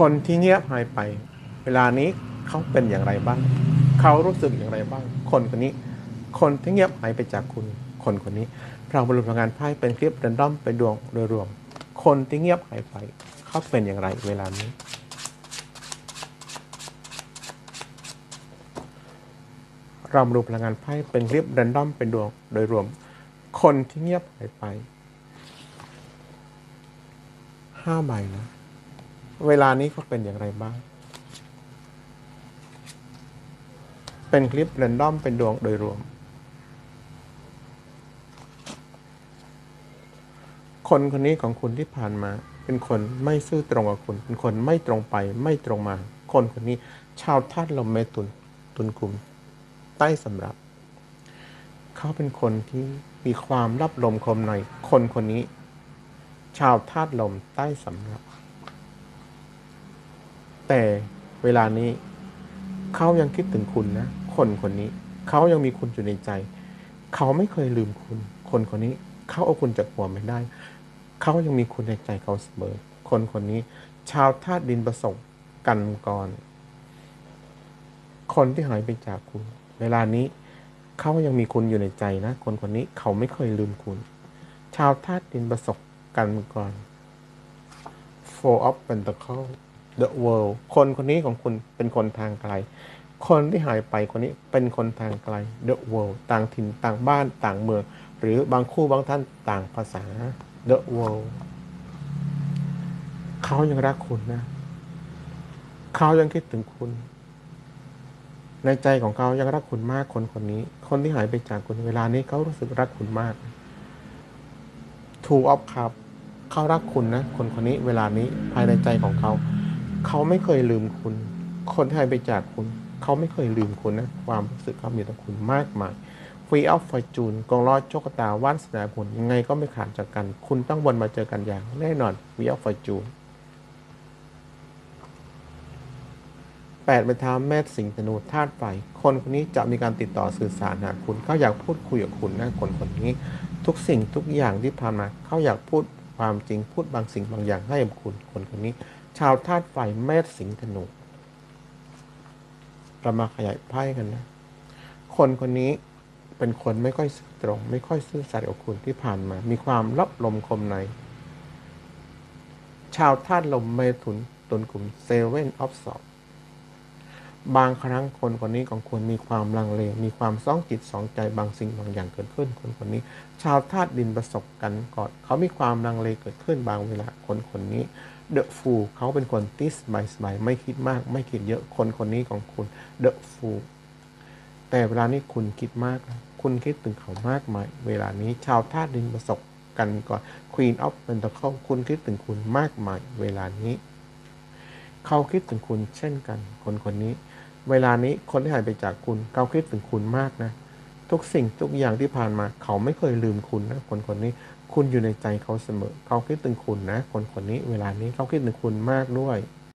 คนที่เงียบหายไป เวลานี้เขาเป็นอย่างไรบ้าง เขารู้สึกอย่างไรบ้าง คนคนนี้ คนที่เงียบหายไปจากคุณ คนคนนี้เราบรรลุพลังงานไพ่เป็นคลิปเรนดอมเป็นดวงโดยรวม คนที่เงียบหายไป เขาเป็นอย่างไรเวลานี้ เรามาดูพลังงานไพ่เป็นคลิปเรนดอมเป็นดวงโดยรวม คนที่เงียบหายไปห้าใบนะ เวลานี้เขาเป็นอย่างไรบ้าง เป็นคลิปเรนดอมเป็นดวงโดยรวม คนคนนี้ของคุณที่ผ่านมา เป็นคนไม่ซื่อตรงกับคุณ เป็นคนไม่ตรงไปไม่ตรงมา คนคนนี้ชาวธาตุลมเมตุนตุนกลุ่มใต้สำรับ เขาเป็นคนที่มีความรับลมคมในคนคนนี้ ชาวธาตุลมใต้สำรับ แต่เวลานี้เขายังคิดถึงคุณนะ คนคนนี้เขายังมีคุณอยู่ในใจ เขาไม่เคยลืมคุณ คนคนนี้เขาเอาคุณจากหัวไม่ได้ เขายังมีคุณในใจเขาเสมอ คนคนนี้ ชาวธาตุดินประสงค์กันกรคนที่หายไปจากคุณ เวลานี้เขายังมีคุณอยู่ในใจนะ คนคนนี้เขาไม่เคยลืมคุณ ชาวธาตุดินประสบกันก่อน Four of Pentacles The World คนคนนี้ของคุณเป็นคนทางไกล คนที่หายไปคนนี้เป็นคนทางไกล The World ต่างถิ่นต่างบ้านต่างเมือง หรือบางคู่บางท่านต่างภาษา The World เขายังรักคุณนะ เขายังคิดถึงคุณ ในใจของเขายังรักคุณมากคนคนนี้ คนที่หายไปจากคุณเวลานี้เขารู้สึกรักคุณมากทูออฟครับเขารักคุณนะ คนคนนี้เวลานี้ภายในใจของเขา เขาไม่เคยลืมคุณ คนที่หายไปจากคุณ เขาไม่เคยลืมคุณนะ ความรู้สึกเขามีต่อคุณมากมายฟรีออฟฟอร์จูนกองร้อยโชคตาว่านสนาผลยังไงก็ไม่ขาดจากกัน คุณต้องวนมาเจอกันอย่างแน่นอนฟรีออฟฟอร์จูนแปดเป็นท้าแม่สิงห์ธนูธาตุไฟคนคนนี้จะมีการติดต่อสื่อสารหาคุณเขาอยากพูดคุยกับคุณนะคนคนนี้ ทุกสิ่งทุกอย่างที่ผ่านมาเขาอยากพูดความจริงพูดบางสิ่งบางอย่างให้กับคุณคนคนนี้ ชาวธาตุไฟแม่สิงห์ธนูเรามาขยายไพ่กันนะ คนคนนี้เป็นคนไม่ค่อยซื่อตรง ไม่ค่อยซื่อสัตย์กับคุณที่ผ่านมา มีความรับลมคมใน ชาวธาตุลมเมถุนตนกลุ่มเซเว่นออฟสอบบาง ครั้งคนคนนี้ของคุณมีความลังเล มีความซ่องจิตสองใจบางสิ่งบางอย่างเกิดขึ้น คนคนนี้ ชาวธาตุดินประสบกันก่อน เขามีความลังเลเกิดขึ้นบางเวลาคนคนนี้ เดอะฟูเขาเป็นคนที่สบายสบายไม่คิดมาก ไม่คิดเยอะคนคนนี้ของคุณเดอะฟูแต่เวลานี้คุณคิดมาก คุณคิดถึงเขามากมาย เวลานี้ชาวธาตุดินประสบกันก่อน Queen of Pentacle คุณคิดถึงคุณมากมาย เวลานี้ เขาคิดถึงคุณเช่นกัน คนคนนี้ เวลานี้คนที่หายไปจากคุณ เขาคิดถึงคุณมากนะ ทุกสิ่งทุกอย่างที่ผ่านมา เขาไม่เคยลืมคุณนะคนคนนี้คุณอยู่ในใจเขาเสมอ เขาคิดถึงคุณนะ คนคนนี้เวลานี้เขาคิดถึงคุณมากด้วย